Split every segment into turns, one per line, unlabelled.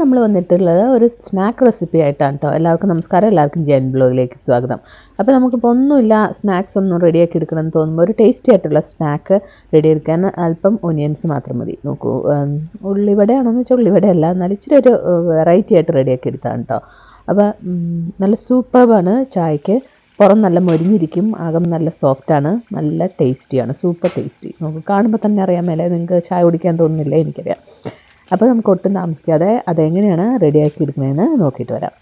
നമ്മൾ വന്നിട്ടുള്ളത് ഒരു സ്നാക്ക് റെസിപ്പി ആയിട്ടാണ് കേട്ടോ എല്ലാവർക്കും നമസ്കാരം. എല്ലാവർക്കും ജയൻ ബ്ലോഗിലേക്ക് സ്വാഗതം. അപ്പോൾ നമുക്കിപ്പോൾ ഒന്നുമില്ല സ്നാക്സ് ഒന്നും റെഡിയാക്കി എടുക്കണം എന്ന് തോന്നുമ്പോൾ ഒരു ടേസ്റ്റി ആയിട്ടുള്ള സ്നാക്ക് റെഡി എടുക്കാൻ അല്പം ഒനിയൻസ് മാത്രം മതി. നോക്കൂ ഉള്ളിവടയാണെന്ന് വെച്ചാൽ ഉള്ളിവടയല്ല എന്നാൽ ഇച്ചിരി ഒരു വെറൈറ്റി ആയിട്ട് റെഡിയാക്കി എടുത്താണ് കേട്ടോ അപ്പോൾ നല്ല സൂപ്പർബാണ് ചായക്ക്. പുറം നല്ല മൊരിഞ്ഞിരിക്കും അകം നല്ല സോഫ്റ്റാണ് നല്ല ടേസ്റ്റിയാണ് സൂപ്പർ ടേസ്റ്റി നമുക്ക് കാണുമ്പോൾ തന്നെ അറിയാൻ മേലെ നിങ്ങൾക്ക് ചായ കുടിക്കാൻ തോന്നുന്നില്ല എനിക്കറിയാം. അപ്പോൾ നമുക്ക് ഒട്ടും താമസിക്കാതെ അതെങ്ങനെയാണ് റെഡിയാക്കി എടുക്കുന്നതെന്ന് നോക്കിയിട്ട് വരാം.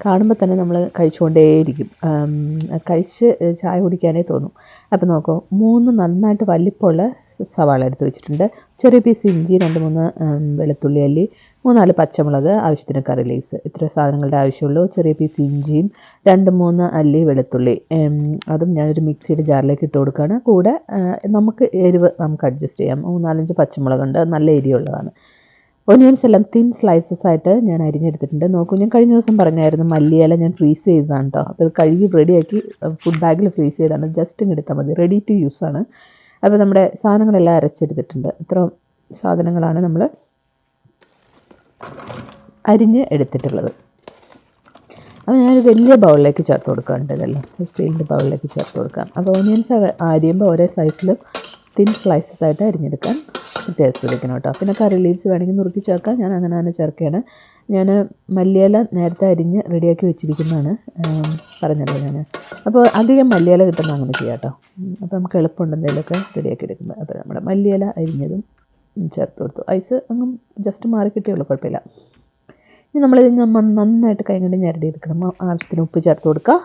കാണുമ്പോൾ തന്നെ നമ്മൾ കഴിച്ചുകൊണ്ടേയിരിക്കും. കഴിച്ച് ചായ കുടിക്കാനേ തോന്നും. അപ്പോൾ നോക്കൂ മൂന്ന് നന്നായിട്ട് വലിപ്പമുള്ള സവാള എടുത്ത് വെച്ചിട്ടുണ്ട്. ചെറിയ പീസ് ഇഞ്ചി രണ്ട് മൂന്ന് വെളുത്തുള്ളി അല്ലി മൂന്നാൽ പച്ചമുളക് ആവശ്യത്തിന് കറി ലീവ്സ് ഇത്ര സാധനങ്ങളുടെ ആവശ്യമുള്ളൂ. ചെറിയ പീസ് ഇഞ്ചിയും രണ്ട് മൂന്ന് അല്ലി വെളുത്തുള്ളി. അതും ഞാനൊരു മിക്സിയുടെ ജാറിലേക്ക് ഇട്ട് കൊടുക്കുകയാണ്. കൂടെ നമുക്ക് എരിവ് നമുക്ക് അഡ്ജസ്റ്റ് ചെയ്യാം. മൂന്നാലഞ്ച് പച്ചമുളകുണ്ട് നല്ല എരിവുള്ളതാണ്. ഒനിയൻസ് എല്ലാം തിൻ സ്ലൈസസ് ആയിട്ട് ഞാൻ അരിഞ്ഞെടുത്തിട്ടുണ്ട്. നോക്കൂ ഞാൻ കഴിഞ്ഞ ദിവസം പറഞ്ഞായിരുന്നു മല്ലിയില ഞാൻ ഫ്രീസ് ചെയ്തതാണ് കേട്ടോ അപ്പോൾ ഇത് കഴുകി റെഡിയാക്കി ഫുഡ് ബാഗിൽ ഫ്രീസ് ചെയ്താണ്. ജസ്റ്റ് ഇങ്ങ് എടുത്താൽ മതി. റെഡി ടു യൂസ് ആണ്. അപ്പോൾ നമ്മുടെ സാധനങ്ങളെല്ലാം അരച്ചെടുത്തിട്ടുണ്ട്. ഇത്ര സാധനങ്ങളാണ് നമ്മൾ അരിഞ്ഞ് എടുത്തിട്ടുള്ളത്. അപ്പോൾ ഞാനൊരു വലിയ ബൗളിലേക്ക് ചേർത്ത് കൊടുക്കാറുണ്ട് ഇതെല്ലാം സ്റ്റീലിന്റെ ബൗളിലേക്ക് ചേർത്ത് കൊടുക്കാം. അപ്പോൾ ഓണിയൻസ് അരിയുമ്പോൾ ഓരോ സൈസിൽ തിൻ സ്ലൈസസ് ആയിട്ട് അരിഞ്ഞെടുക്കാൻ ടേസ്റ്റ് വെക്കണം കേട്ടോ. പിന്നെ കറി ലീവ്സ് വേണമെങ്കിൽ നുറുക്കി ചേർക്കാം. ഞാൻ അങ്ങനെ തന്നെ ചേർക്കുകയാണ്. ഞാൻ മല്ലിയില നേരത്തെ അരിഞ്ഞ് റെഡിയാക്കി വെച്ചിരിക്കുന്നതാണ് പറഞ്ഞല്ലോ ഞാൻ അപ്പോൾ അധികം മല്ലിയില കിട്ടുമ്പോൾ അങ്ങനെ ചെയ്യാം കേട്ടോ. അപ്പോൾ നമുക്ക് എളുപ്പമുണ്ട് എന്തെങ്കിലുമൊക്കെ റെഡിയാക്കി എടുക്കുമ്പോൾ അപ്പോൾ നമ്മുടെ മല്ലിയില അരിഞ്ഞതും ചേർത്ത് കൊടുത്തു ഐസ് അങ്ങ് ജസ്റ്റ് മാറി കിട്ടിയുള്ളൂ കുഴപ്പമില്ല. ഇനി നമ്മളിത് നമ്മൾ നന്നായിട്ട് കൈകൊണ്ട് ഞരടി എടുക്കണം ആവശ്യത്തിന് ഉപ്പ് ചേർത്ത് കൊടുക്കുക.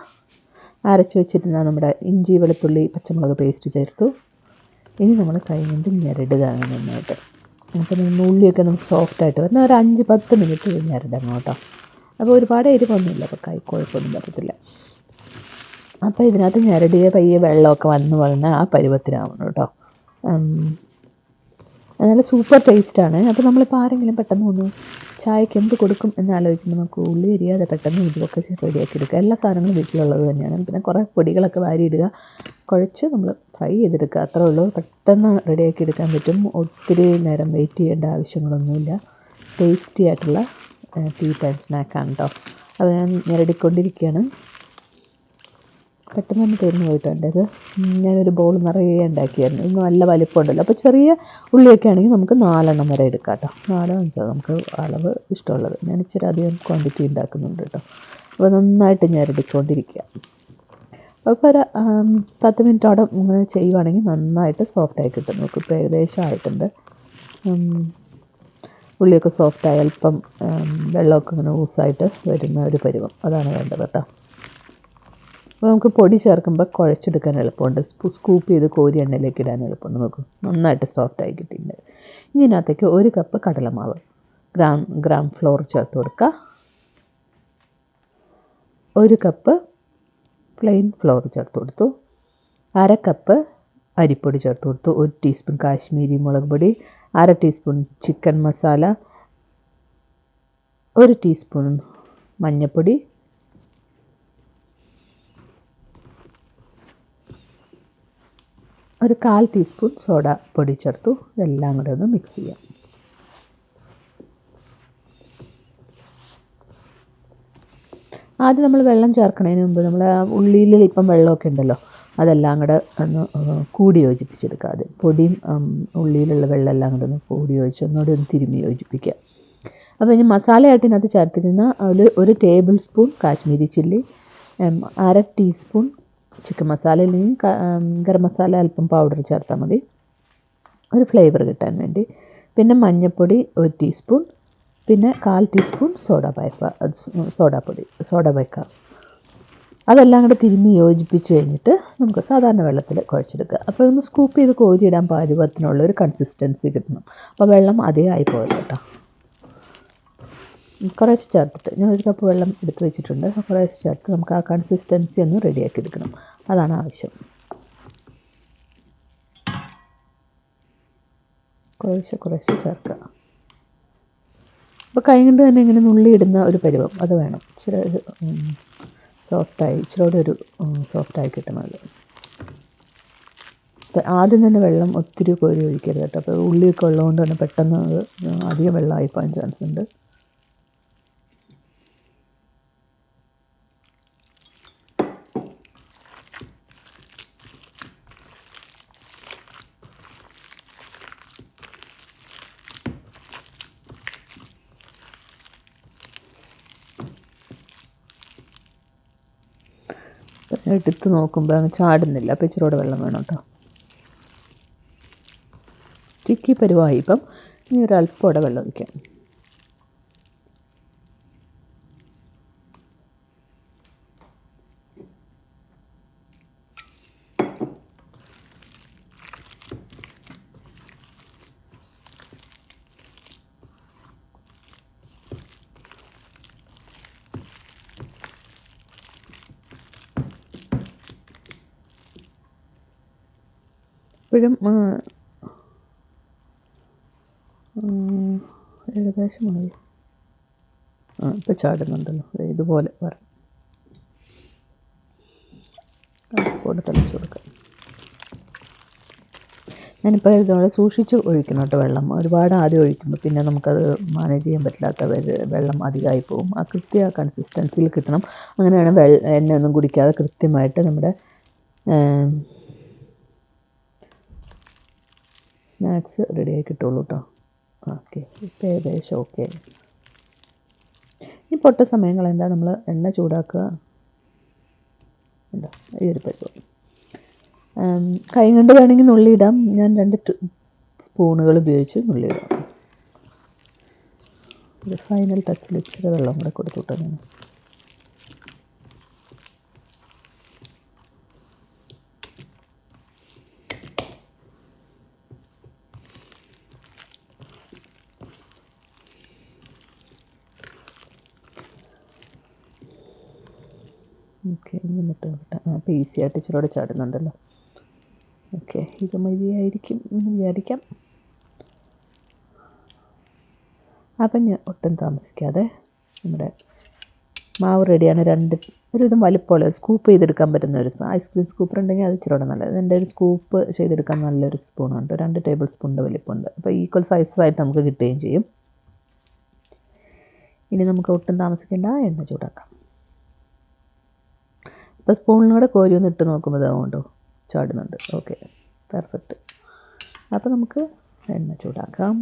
അരച്ച് വെച്ചിരുന്ന നമ്മുടെ ഇഞ്ചി വെളുത്തുള്ളി പച്ചമുളക് പേസ്റ്റ് ചേർത്തു. ഇനി നമ്മൾ കൈകൊണ്ട് ഞരടുകയാണ് നന്നായിട്ട്. അപ്പോൾ നമ്മൾ ഉള്ളിയൊക്കെ നമുക്ക് സോഫ്റ്റായിട്ട് വരുന്ന ഒരു അഞ്ച് പത്ത് മിനിറ്റ് ഞരടണം കേട്ടോ. അപ്പോൾ ഒരുപാട് എരിവൊന്നുമില്ല. അപ്പോൾ കൈ കുഴപ്പമൊന്നും പറ്റത്തില്ല. അപ്പോൾ ഇതിനകത്ത് ഞരടിയ പയ്യെ വെള്ളമൊക്കെ വന്ന് പറഞ്ഞാൽ ആ പരുവത്തിനാവണം കേട്ടോ. നല്ല സൂപ്പർ ടേസ്റ്റാണ് അപ്പോൾ നമ്മളിപ്പോൾ ആരെങ്കിലും പെട്ടെന്ന് ഒന്ന് ചായക്ക് എന്ത് കൊടുക്കും എന്ന് ആലോചിക്കുമ്പോൾ നമുക്ക് ഉള്ളി എരിയാതെ പെട്ടെന്ന് ഇതിലൊക്കെ റെഡിയാക്കി എടുക്കുക. എല്ലാ സാധനങ്ങളും വീട്ടിലുള്ളത് തന്നെയാണ്. പിന്നെ കുറേ പൊടികളൊക്കെ വാരിയിടുക കുഴച്ച് നമ്മൾ ഫ്രൈ ചെയ്തെടുക്കുക. അത്രേ ഉള്ളൂ. പെട്ടെന്ന് റെഡിയാക്കി എടുക്കാൻ പറ്റും. ഒത്തിരി നേരം വെയിറ്റ് ചെയ്യേണ്ട ആവശ്യങ്ങളൊന്നുമില്ല. ടേസ്റ്റി ആയിട്ടുള്ള ടീ ടൈം സ്നാക്കാണ് കേട്ടോ അത് ഞാൻ ഞെരടിക്കൊണ്ടിരിക്കുകയാണ്. പെട്ടെന്ന് തന്നെ തീർന്നു പോയിട്ടുണ്ട് ഇത്. ഞാനൊരു ബോൾ നിറയെ ഉണ്ടാക്കിയായിരുന്നു. ഇത് നല്ല വലിപ്പമുണ്ടല്ലോ. അപ്പോൾ ചെറിയ ഉള്ളിയൊക്കെ ആണെങ്കിൽ നമുക്ക് നാലെണ്ണം വരെ എടുക്കാം കേട്ടോ. നാലോ അഞ്ചോ നമുക്ക് അളവ് ഇഷ്ടമുള്ളത്. ഞാൻ ഇച്ചിരി അധികം ക്വാണ്ടിറ്റി ഉണ്ടാക്കുന്നുണ്ട് കേട്ടോ. അപ്പോൾ നന്നായിട്ട് ഞെരടിക്കൊണ്ടിരിക്കുക അപ്പോൾ ഒരു പത്ത് മിനിറ്റോടെ ഇങ്ങനെ ചെയ്യുവാണെങ്കിൽ നന്നായിട്ട് സോഫ്റ്റായി കിട്ടും. നമുക്ക് ഇപ്പോൾ ഏകദേശം ആയിട്ടുണ്ട്. ഉള്ളിയൊക്കെ സോഫ്റ്റായി അല്പം വെള്ളമൊക്കെ ഇങ്ങനെ ഊസായിട്ട് വരുന്ന ഒരു പരുവം. അതാണ് വേണ്ടത് കേട്ടോ. അപ്പോൾ നമുക്ക് പൊടി ചേർക്കുമ്പോൾ കുഴച്ചെടുക്കാൻ എളുപ്പമുണ്ട്. സ്കൂപ്പ് ചെയ്ത് കോരി എണ്ണയിലേക്ക് ഇടാൻ എളുപ്പമുണ്ട്. നമുക്ക് നന്നായിട്ട് സോഫ്റ്റായി കിട്ടിയിട്ടുണ്ട്. ഇതിനകത്തേക്ക് ഒരു കപ്പ് കടലമാവ്. ഗ്രാം ഗ്രാം ഫ്ലോർ ചേർത്ത് കൊടുക്കുക. ഒരു കപ്പ് പ്ലെയിൻ ഫ്ലോർ ചേർത്ത് കൊടുത്തു. അര കപ്പ് അരിപ്പൊടി ചേർത്ത് കൊടുത്തു. ഒരു ടീസ്പൂൺ കാശ്മീരി മുളക് പൊടി അര ടീസ്പൂൺ ചിക്കൻ മസാല ഒരു ടീസ്പൂൺ മഞ്ഞൾപ്പൊടി ഒരു കാൽ ടീസ്പൂൺ സോഡ പൊടി ചേർത്തു. ഇതെല്ലാം കൂടെ ഒന്ന് മിക്സ് ചെയ്യാം. ആദ്യം നമ്മൾ വെള്ളം ചേർക്കണതിന് മുമ്പ് നമ്മൾ ഉള്ളിയിൽ ഇപ്പം വെള്ളമൊക്കെ ഉണ്ടല്ലോ അതെല്ലാം കൂടെ ഒന്ന് കൂടി യോജിപ്പിച്ചെടുക്കുക. ആദ്യം പൊടിയും ഉള്ളിയിലുള്ള വെള്ളം എല്ലാം കൂടെ ഒന്ന് കൂടി യോജിച്ച് ഒന്നുകൂടി ഒന്ന് തിരുമ്മി യോജിപ്പിക്കുക. അപ്പോൾ ഇനി മസാലയായിട്ട് ഇതിനകത്ത് ചേർത്തിരുന്ന ഒരു ഒരു ടേബിൾ സ്പൂൺ കാശ്മീരി ചില്ലി അര ടീസ്പൂൺ ചിക്കൻ മസാല അല്ലെങ്കിൽ ഗരം മസാല അല്പം പൗഡർ ചേർത്താൽ മതി. ഒരു ഫ്ലേവർ കിട്ടാൻ വേണ്ടി. പിന്നെ മഞ്ഞൾപ്പൊടി ഒരു ടീസ്പൂൺ പിന്നെ കാൽ ടീസ്പൂൺ സോഡ പൈപ്പ സോഡാപ്പൊടി സോഡ പൈക്ക അതെല്ലാം കൂടെ തിരുമ്മി യോജിപ്പിച്ച് കഴിഞ്ഞിട്ട് നമുക്ക് സാധാരണ വെള്ളത്തിൽ കുഴച്ചെടുക്കുക. അപ്പോൾ ഒന്ന് സ്കൂപ്പ് ചെയ്ത് കോരിയിടാൻ പാചകത്തിനുള്ള ഒരു കൺസിസ്റ്റൻസി കിട്ടണം. അപ്പോൾ വെള്ളം അതേ ആയി പോയത് കേട്ടോ കുറേശ്ശെ ചേർത്തിട്ട് ഞാൻ ഒരു കപ്പ് വെള്ളം എടുത്ത് വെച്ചിട്ടുണ്ട്. കുറേശ്ശെ ചേർത്ത് നമുക്ക് ആ കൺസിസ്റ്റൻസി ഒന്ന് റെഡിയാക്കി എടുക്കണം. അതാണ് ആവശ്യം. കുറേശ്ശെ കുറേശ്ശെ ചേർക്കുക. അപ്പോൾ കൈ കൊണ്ട് തന്നെ ഇങ്ങനെ നുള്ളിയിടുന്ന ഒരു പരിവം. അത് വേണം. ഇച്ചിരി ഒരു സോഫ്റ്റായി ഇച്ചിരി കൂടെ ഒരു സോഫ്റ്റായി കിട്ടണം അത്. അപ്പം ആദ്യം തന്നെ വെള്ളം ഒത്തിരി കോരി ഒഴിക്കരുത് കേട്ടോ. അപ്പോൾ ഉള്ളിയൊക്കെ ഉള്ളതുകൊണ്ട് തന്നെ പെട്ടെന്ന് അത് അധികം വെള്ളമായി പോകാൻ ചാൻസ് ഉണ്ട്. എടുത്ത് നോക്കുമ്പോൾ അങ്ങ് ചാടുന്നില്ല. അപ്പോൾ ഇച്ചിരി കൂടെ വെള്ളം വേണം കേട്ടോ. ചിക്കി പരുവായി ഇപ്പം ഇനി ഒരല്പം വെള്ളം ഒഴിക്കാം. ഇപ്പോഴും ഏകദേശമായി. ആ ഇപ്പോൾ ചാടുന്നുണ്ടല്ലോ. ഇതുപോലെ വരണം കൂടെ തളിച്ച് കൊടുക്കാം. ഞാനിപ്പോൾ ഇതുപോലെ സൂക്ഷിച്ച് ഒഴിക്കണം കേട്ടോ വെള്ളം. ഒരുപാട് ആദ്യം ഒഴിക്കുമ്പോൾ പിന്നെ നമുക്കത് മാനേജ് ചെയ്യാൻ പറ്റില്ലാത്ത വെള്ളം അധികമായി പോകും. ആ കൃത്യ കൺസിസ്റ്റൻസിയിൽ കിട്ടണം. അങ്ങനെയാണ് വെള്ള എണ്ണയൊന്നും കുടിക്കാതെ കൃത്യമായിട്ട് നമ്മുടെ സ്നാക്സ് റെഡിയായി കിട്ടുള്ളൂ കേട്ടോ ഓക്കെ ഇപ്പോൾ ഏകദേശം ഓക്കെ ഈ പൊട്ട സമയങ്ങൾ എന്താ? നമ്മൾ എണ്ണ ചൂടാക്കുക. ഉണ്ടോ ഈ ഒരു പരിപാടി. കൈ കൊണ്ട് വേണമെങ്കിൽ നുള്ളിയിടാം. ഞാൻ രണ്ട് സ്പൂണുകൾ ഉപയോഗിച്ച് നുള്ളിയിടാം. ഒരു ഫൈനൽ ടച്ചിൽ ഇച്ചിരി വെള്ളം കൂടെ കൊടുത്തുവിട്ടോ ഞാൻ ഓക്കെ എന്നിട്ട് ആ അപ്പോൾ ഈസി ആയിട്ട് ഇച്ചിരി കൂടെ ചാടുന്നുണ്ടല്ലോ. ഓക്കെ ഇത് മതിയായിരിക്കും എന്ന് വിചാരിക്കാം. അപ്പം ഞാൻ ഒട്ടും താമസിക്കാതെ നമ്മുടെ മാവ് റെഡിയാണ് രണ്ട് ഒരു ഒരുവിധം വലിപ്പമുള്ള സ്കൂപ്പ് ചെയ്തെടുക്കാൻ പറ്റുന്ന ഒരു ഐസ്ക്രീം സ്കൂപ്പർ ഉണ്ടെങ്കിൽ അത് ഇച്ചിരി നല്ലത്. എന്റെ ഒരു സ്കൂപ്പ് ചെയ്തെടുക്കാൻ നല്ലൊരു സ്പൂണുണ്ട് രണ്ട് ടേബിൾ സ്പൂണിന്റെ വലിപ്പമുണ്ട്. അപ്പോൾ ഈക്വൽ സൈസായിട്ട് നമുക്ക് കിട്ടുകയും ചെയ്യും. ഇനി നമുക്ക് ഒട്ടും താമസിക്കേണ്ട എണ്ണ ചൂടാക്കാം. അപ്പോൾ സ്പൂണിലൂടെ കോരി ഒന്ന് ഇട്ട് നോക്കുമ്പോൾ ഇതാവുണ്ടോ ചാടുന്നുണ്ട്. ഓക്കെ പെർഫെക്റ്റ് അപ്പോൾ നമുക്ക് എണ്ണ ചൂടാക്കാം.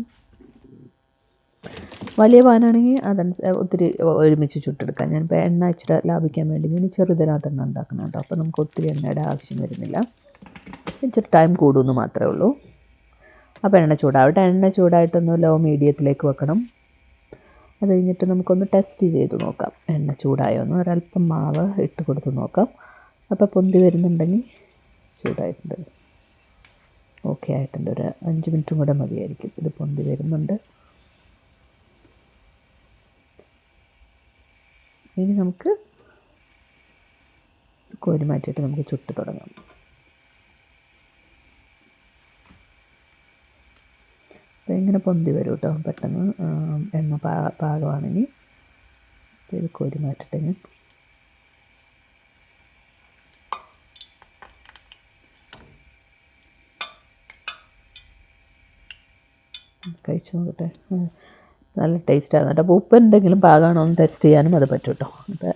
വലിയ പാനാണെങ്കിൽ അതനുസ ഒത്തിരി ഒരുമിച്ച് ചുട്ടെടുക്കാം. ഞാൻ ഇപ്പോൾ എണ്ണ ഇച്ചിരി ലാഭിക്കാൻ വേണ്ടി ഞാൻ ചെറുതിനകത്ത് എണ്ണ ഉണ്ടാക്കുന്നുണ്ട് അപ്പോൾ നമുക്ക് ഒത്തിരി എണ്ണയുടെ ആവശ്യം വരുന്നില്ല. ഇച്ചിരി ടൈം കൂടുമെന്ന് മാത്രമേ ഉള്ളൂ. അപ്പോൾ എണ്ണ ചൂടാവട്ടെ. എണ്ണ ചൂടായിട്ടൊന്ന് ലോ മീഡിയത്തിലേക്ക് വെക്കണം. അത് കഴിഞ്ഞിട്ട് നമുക്കൊന്ന് ടെസ്റ്റ് ചെയ്ത് നോക്കാം. എണ്ണ ചൂടായോന്ന് ഒരല്പം മാവ് ഇട്ട് കൊടുത്ത് നോക്കാം. അപ്പോൾ പൊന്തി വരുന്നുണ്ടെങ്കിൽ ചൂടായിട്ടുണ്ട്. ഓക്കെ ആയിട്ടുണ്ട്. ഒരു അഞ്ച് മിനിറ്റും കൂടെ മതിയായിരിക്കും. ഇത് പൊന്തി വരുന്നുണ്ട്. ഇനി നമുക്ക് കോരി മാറ്റിയിട്ട് നമുക്ക് ചുട്ട് തുടങ്ങാം. അപ്പോൾ ഇങ്ങനെ പൊന്തി വരും കേട്ടോ പെട്ടെന്ന് എണ്ണ പാ പാകമാണെങ്കിൽ ഇത് കോരി മാറ്റട്ടെ കഴിച്ച് നോക്കട്ടെ. നല്ല ടേസ്റ്റാണ് കേട്ടോ അപ്പോൾ ഉപ്പ് എന്തെങ്കിലും പാകമാണോ എന്ന് ടെസ്റ്റ് ചെയ്യാനും അത് പറ്റും കേട്ടോ അപ്പോൾ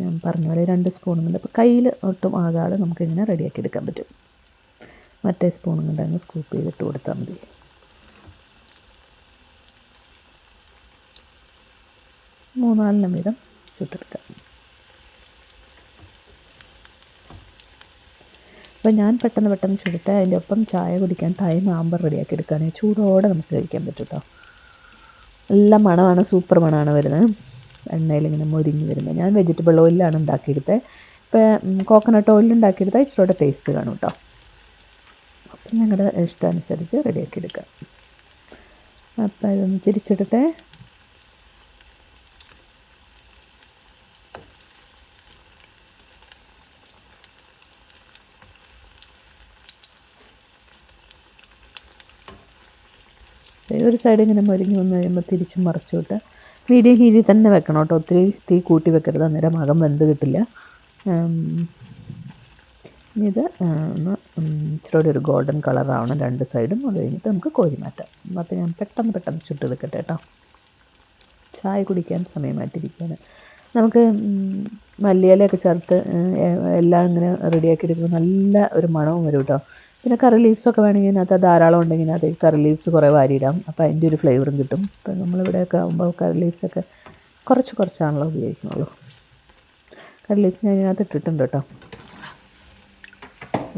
ഞാൻ പറഞ്ഞ പോലെ രണ്ട് സ്പൂണും കൊണ്ട്. അപ്പോൾ കയ്യിൽ ഒട്ടും ആകാതെ നമുക്കിങ്ങനെ റെഡിയാക്കി എടുക്കാൻ പറ്റും. മറ്റേ സ്പൂണും കൊണ്ട് അങ്ങ് സ്കൂപ്പ് ചെയ്തിട്ട് കൊടുത്താൽ മതി. മൂന്നാലിന് വീതം ചുട്ടെടുക്കാം. അപ്പോൾ ഞാൻ പെട്ടെന്ന് പെട്ടെന്ന് ചുടിട്ട് അതിന്റെ ഒപ്പം ചായ കുടിക്കാൻ തൈ മാമ്പർ റെഡിയാക്കി എടുക്കുകയാണെങ്കിൽ ചൂടോടെ നമുക്ക് കഴിക്കാൻ പറ്റും കേട്ടോ നല്ല മണമാണ് സൂപ്പർ മണമാണ് വരുന്നത്. എണ്ണയിലിങ്ങനെ മൊരിഞ്ഞ് വരുന്നത്. ഞാൻ വെജിറ്റബിൾ ഓയിലാണ് ഉണ്ടാക്കിയെടുത്തത് ഇപ്പോൾ കോക്കനട്ട് ഓയിൽ ഉണ്ടാക്കിയെടുത്താൽ ഇച്ചിരി ടേസ്റ്റ് കാണും കേട്ടോ അപ്പം ഞങ്ങളുടെ ഇഷ്ടമനുസരിച്ച് റെഡിയാക്കി എടുക്കാം. അപ്പം ഇതൊന്ന് തിരിച്ചെടുത്തേ. ഒരു സൈഡ് ഇങ്ങനെ മരിഞ്ഞ് വന്ന് കഴിയുമ്പോൾ തിരിച്ച് മറിച്ചു വിട്ട് മീഡിയം ഹീലിൽ തന്നെ വെക്കണം കേട്ടോ. ഒത്തിരി തീ കൂട്ടി വെക്കരുത് അന്നേരം അകം വെന്ത് കിട്ടില്ല. ഇത് ഒന്ന് ഇച്ചിരി ഒരു ഗോൾഡൻ കളറാണ് രണ്ട് സൈഡും. അത് കഴിഞ്ഞിട്ട് നമുക്ക് കോരി മാറ്റാം. അപ്പോൾ ഞാൻ പെട്ടെന്ന് പെട്ടെന്ന് ചുട്ടെടുക്കട്ടെ കേട്ടോ ചായ കുടിക്കാൻ സമയമായിട്ടിരിക്കുകയാണ്. നമുക്ക് മല്ലിയിലൊക്കെ ചേർത്ത് എല്ലാം ഇങ്ങനെ റെഡിയാക്കി എടുക്കുമ്പോൾ നല്ല ഒരു മണവും വരും കേട്ടോ പിന്നെ കറി ലീവ്സൊക്കെ വേണമെങ്കിൽ അതിനകത്ത് ധാരാളം ഉണ്ടെങ്കിൽ അത് കറി ലീവ്സ് കുറേ വാരിയിടാം. അപ്പോൾ അതിന്റെ ഒരു ഫ്ലേവറും കിട്ടും. ഇപ്പം നമ്മളിവിടെയൊക്കെ ആകുമ്പോൾ കറി ലീവ്സൊക്കെ കുറച്ച് കുറച്ചാണല്ലോ ഉപയോഗിക്കുന്നുള്ളൂ. കറി ലീവ്സ് ഞാൻ ഇതിനകത്ത് ഇട്ടിട്ടുണ്ട് കേട്ടോ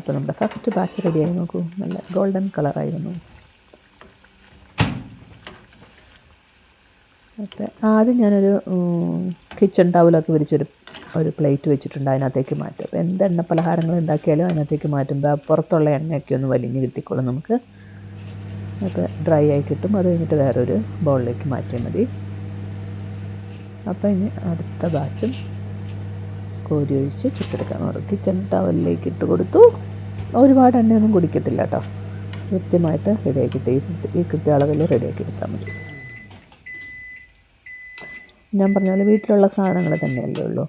അപ്പോൾ നമ്മുടെ ഫസ്റ്റ് ബാച്ച് റെഡിയായി നോക്കൂ. നല്ല ഗോൾഡൻ കളറായിരുന്നു ഓക്കെ ആദ്യം ഞാനൊരു കിച്ചൺ ടവലൊക്കെ വിരിച്ചൊരു ഒരു പ്ലേറ്റ് വെച്ചിട്ടുണ്ട് അതിനകത്തേക്ക് മാറ്റും. അപ്പോൾ എന്ത് എണ്ണ പലഹാരങ്ങൾ ഉണ്ടാക്കിയാലും അതിനകത്തേക്ക് മാറ്റുമ്പോൾ പുറത്തുള്ള എണ്ണയൊക്കെ ഒന്ന് വലിഞ്ഞ് കിട്ടിക്കോളും നമുക്ക്. അപ്പോൾ ഡ്രൈ ആയി കിട്ടും. അത് കഴിഞ്ഞിട്ട് വേറൊരു ബൗളിലേക്ക് മാറ്റിയാൽ മതി. അപ്പോൾ ഇനി അടുത്ത ബാച്ചും കോരി ഒഴിച്ച് ചുട്ടെടുക്കാൻ കിച്ചൺ ടവലിലേക്ക് ഇട്ട് കൊടുത്തു. ഒരുപാട് എണ്ണയൊന്നും കുടിക്കത്തില്ല കേട്ടോ. കൃത്യമായിട്ട് റെഡിയാക്കിയിട്ട് ഈ കൃത്യ അളവിൽ റെഡിയാക്കി എടുത്താൽ മതി. ഞാൻ പറഞ്ഞാൽ വീട്ടിലുള്ള സാധനങ്ങൾ തന്നെയല്ലേ ഉള്ളൂ.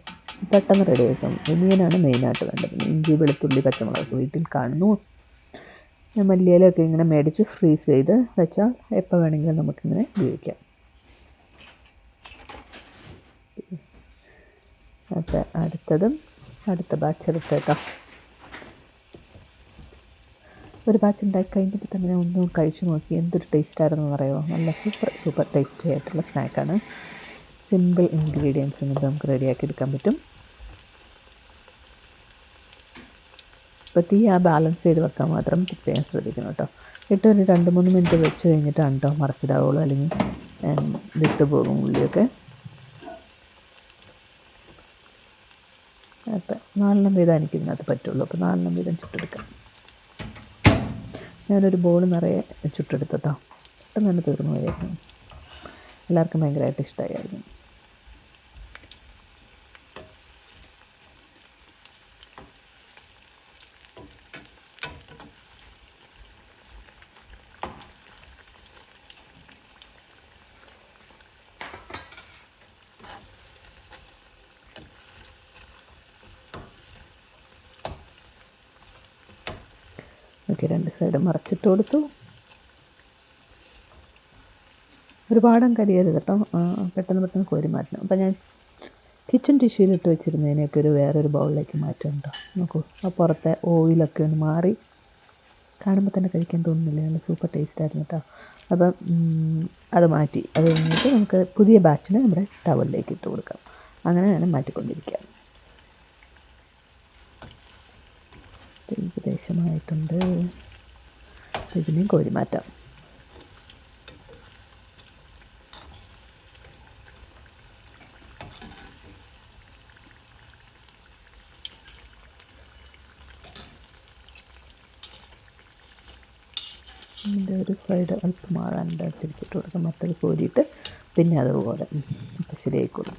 പെട്ടെന്ന് റെഡി ആക്കും ഒനിയനാണ് മെയിനായിട്ട് വേണ്ടത്. ഇഞ്ചി വെളുത്തുള്ളി പച്ചമുളക് വീട്ടിൽ കാണുന്നു. ഞാൻ മല്ലിയിലൊക്കെ ഇങ്ങനെ മേടിച്ച് ഫ്രീസ് ചെയ്ത് വെച്ചാൽ എപ്പോൾ വേണമെങ്കിലും നമുക്കിങ്ങനെ ഉപയോഗിക്കാം. അപ്പോൾ അടുത്തതും അടുത്ത ബാച്ച് എടുത്ത് കേട്ടോ ഒരു ബാച്ച് ഉണ്ടാക്കി കഴിഞ്ഞപ്പോൾ തന്നെ ഒന്ന് കഴിച്ചു നോക്കി. എന്തൊരു ടേസ്റ്റ് ആയിരുന്നു പറയുമോ നല്ല സൂപ്പർ സൂപ്പർ ടേസ്റ്റി ആയിട്ടുള്ള സ്നാക്കാണ് സിമ്പിൾ ഇൻഗ്രീഡിയൻസ് എന്നിട്ട് നമുക്ക് റെഡിയാക്കി എടുക്കാൻ പറ്റും. അപ്പോൾ തീ ആ ബാലൻസ് ചെയ്ത് വെക്കാൻ മാത്രം പ്രത്യേകം ശ്രദ്ധിക്കണം കേട്ടോ. ഇട്ട് ഒരു രണ്ട് മൂന്ന് മിനിറ്റ് വെച്ച് കഴിഞ്ഞിട്ടാണ് കേട്ടോ മറച്ചിടാവുള്ളൂ. അല്ലെങ്കിൽ വിട്ടുപോകും ഉള്ളിയൊക്കെ. അപ്പം നാലെണ്ണം വീതം എനിക്ക് ഇതിനകത്ത് പറ്റുള്ളൂ. അപ്പോൾ നാലെണ്ണം വീതം ചുട്ടെടുക്കാം. ഞാനൊരു ബോൾ നിറയെ ചുട്ടെടുത്തട്ടോ പെട്ടെന്ന് തന്നെ തീർന്നു പോയായിരുന്നു എല്ലാവർക്കും ഭയങ്കരമായിട്ട് ഇഷ്ടമായിരുന്നു ഓക്കെ രണ്ട് സൈഡ് മറിച്ചിട്ട് കൊടുത്തു. ഒരുപാടും കരിയരുത് കേട്ടോ. പെട്ടെന്ന് പെട്ടെന്ന് കോരി മാറ്റണം. അപ്പം ഞാൻ കിച്ചൺ ടിഷ്യൂലിട്ട് വെച്ചിരുന്നതിനെയൊക്കെ ഒരു വേറൊരു ബൗളിലേക്ക് മാറ്റാം കേട്ടോ. നോക്കൂ ആ പുറത്തെ ഓയിലൊക്കെ ഒന്ന് മാറി കാണുമ്പോൾ തന്നെ കഴിക്കാൻ തോന്നുന്നില്ല? നല്ല സൂപ്പർ ടേസ്റ്റ് ആയിരുന്നു കേട്ടോ. അപ്പം അത് മാറ്റി. അത് കഴിഞ്ഞിട്ട് നമുക്ക് പുതിയ ബാച്ചിന് നമ്മുടെ ടവലിലേക്ക് ഇട്ട് കൊടുക്കാം. അങ്ങനെ ഞാൻ മാറ്റിക്കൊണ്ടിരിക്കാം ഏകദേശമായിട്ടുണ്ട്. ഇതിനെയും കോരി മാറ്റാം ഇതിന്റെ ഒരു സൈഡ് അല്പം മാറാനുണ്ട് തിരിച്ചിട്ട് കൊടുക്കാം മറ്റത് കോരിയിട്ട് പിന്നെ അതുപോലെ. അപ്പം ശരിയായിക്കോളും.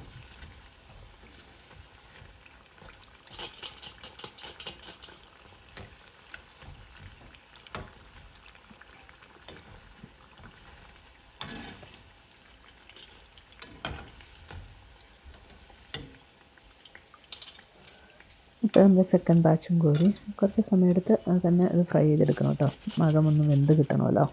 ഇപ്പോൾ നമ്മുടെ സെക്കൻഡ് ബാച്ചും കോരി. കുറച്ച് സമയമെടുത്ത് തന്നെ അത് ഫ്രൈ ചെയ്തെടുക്കണം കേട്ടോ മകമൊന്നും വെന്ത് കിട്ടണമല്ലോ.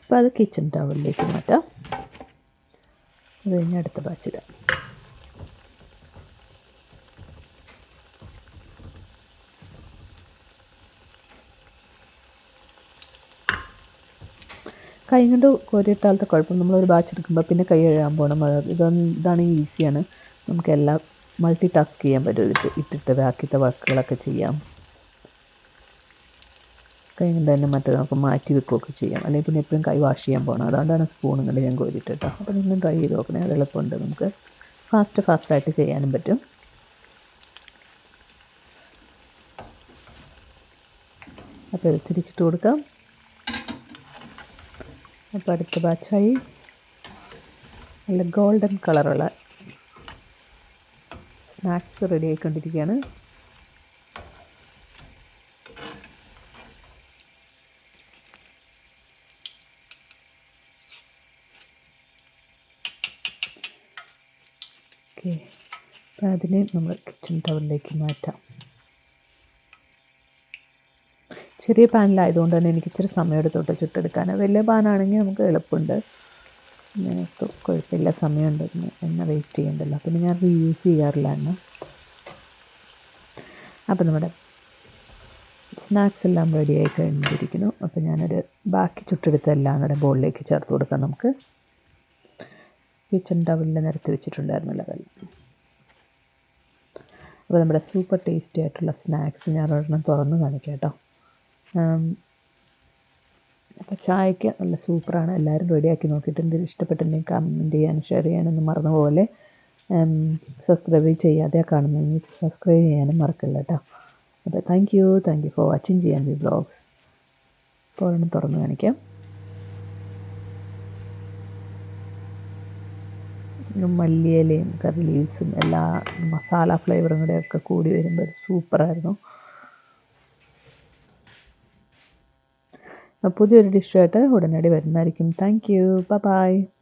അപ്പോൾ അത് കിച്ചൺ ടവലിലേക്ക് മാറ്റാം. അത് കഴിഞ്ഞ് അടുത്ത ബാച്ചിടാം കൈ കൊണ്ട് കോരിയിട്ടാലത്തെ കുഴപ്പം. നമ്മളൊരു ബാച്ച് എടുക്കുമ്പോൾ പിന്നെ കൈ കഴുകാൻ പോകണം ഇതൊന്ന് ഇതാണ് ഈസിയാണ് നമുക്ക് എല്ലാം മൾട്ടി ടാസ്ക് ചെയ്യാൻ പറ്റും. ഇട്ട് ഇട്ടിട്ട് ബാക്കിത്തെ വർക്കുകളൊക്കെ ചെയ്യാം. കൈ കൊണ്ട് തന്നെ മറ്റേ നമുക്ക് മാറ്റി വെക്കുകയൊക്കെ ചെയ്യാം. അല്ലെങ്കിൽ പിന്നെ എപ്പോഴും കൈ വാഷ് ചെയ്യാൻ പോകണം അതുകൊണ്ടാണ് സ്പൂണും കൊണ്ട് ഞാൻ കോരിയിട്ട് കേട്ടോ അപ്പോൾ നിങ്ങളും ട്രൈ ചെയ്ത് നോക്കണേ. അത് എളുപ്പമുണ്ട്. നമുക്ക് ഫാസ്റ്റ് ഫാസ്റ്റായിട്ട് ചെയ്യാനും പറ്റും. അപ്പോൾ തിരിച്ചിട്ട് കൊടുക്കാം. അപ്പോൾ അടുത്ത ബാച്ചായി. നല്ല ഗോൾഡൻ കളറുള്ള സ്നാക്സ് റെഡി ആയിക്കൊണ്ടിരിക്കുകയാണ് ഓക്കെ അപ്പോൾ അതിനെ നമ്മൾ കിച്ചൺ ടവറിലേക്ക് മാറ്റാം. ചെറിയ പാനിലായതുകൊണ്ട് തന്നെ എനിക്ക് ഇച്ചിരി സമയം എടുത്തോട്ട് ചുട്ടെടുക്കാൻ. വലിയ പാനാണെങ്കിൽ നമുക്ക് എളുപ്പമുണ്ട്. ഞങ്ങൾക്ക് കുഴപ്പമില്ല സമയമുണ്ട്. എണ്ണ വേസ്റ്റ് ചെയ്യണ്ടല്ലോ. പിന്നെ ഞാൻ റീയൂസ് ചെയ്യാറില്ല എണ്ണ. അപ്പോൾ നമ്മുടെ സ്നാക്സ് എല്ലാം റെഡി ആയി കഴിഞ്ഞിരിക്കുന്നു. അപ്പോൾ ഞാനൊരു ബാക്കി ചുട്ടെടുത്ത എല്ലാം കൂടെ ബോളിലേക്ക് ചേർത്ത് കൊടുക്കാം നമുക്ക്. കിച്ചൺ ടവലിൽ നിരത്തി വെച്ചിട്ടുണ്ടായിരുന്നല്ലോ വെള്ളം. അപ്പോൾ നമ്മുടെ സൂപ്പർ ടേസ്റ്റി ആയിട്ടുള്ള സ്നാക്സ് ഞാൻ ഒരെണ്ണം തുറന്ന് കാണിക്കാം കേട്ടോ. അപ്പോൾ ചായക്ക് നല്ല സൂപ്പറാണ്. എല്ലാവരും റെഡിയാക്കി നോക്കിയിട്ട് എന്തെങ്കിലും ഇഷ്ടപ്പെട്ടിട്ടുണ്ടെങ്കിൽ കമന്റ് ചെയ്യാനും ഷെയർ ചെയ്യാനൊന്നും മറന്ന പോലെ സബ്സ്ക്രൈബ് ചെയ്യാതെ കാണുന്നതെങ്കിൽ സബ്സ്ക്രൈബ് ചെയ്യാനും മറക്കില്ല കേട്ടോ അപ്പോൾ thank you thank you for watching ചെയ്യാൻ വി ബ്ലോഗ്സ് ഇപ്പോൾ ഒരെണ്ണം തുറന്ന് കാണിക്കാം. മല്ലിയിലയും കറി ലീവ്സും എല്ലാ മസാല ഫ്ലേവറും കൂടെ ഒക്കെ കൂടി വരുമ്പോൾ സൂപ്പറായിരുന്നു പുതിയൊരു ഡിഷുമായിട്ട് ഉടനടി വരുന്നതായിരിക്കും. Thank you by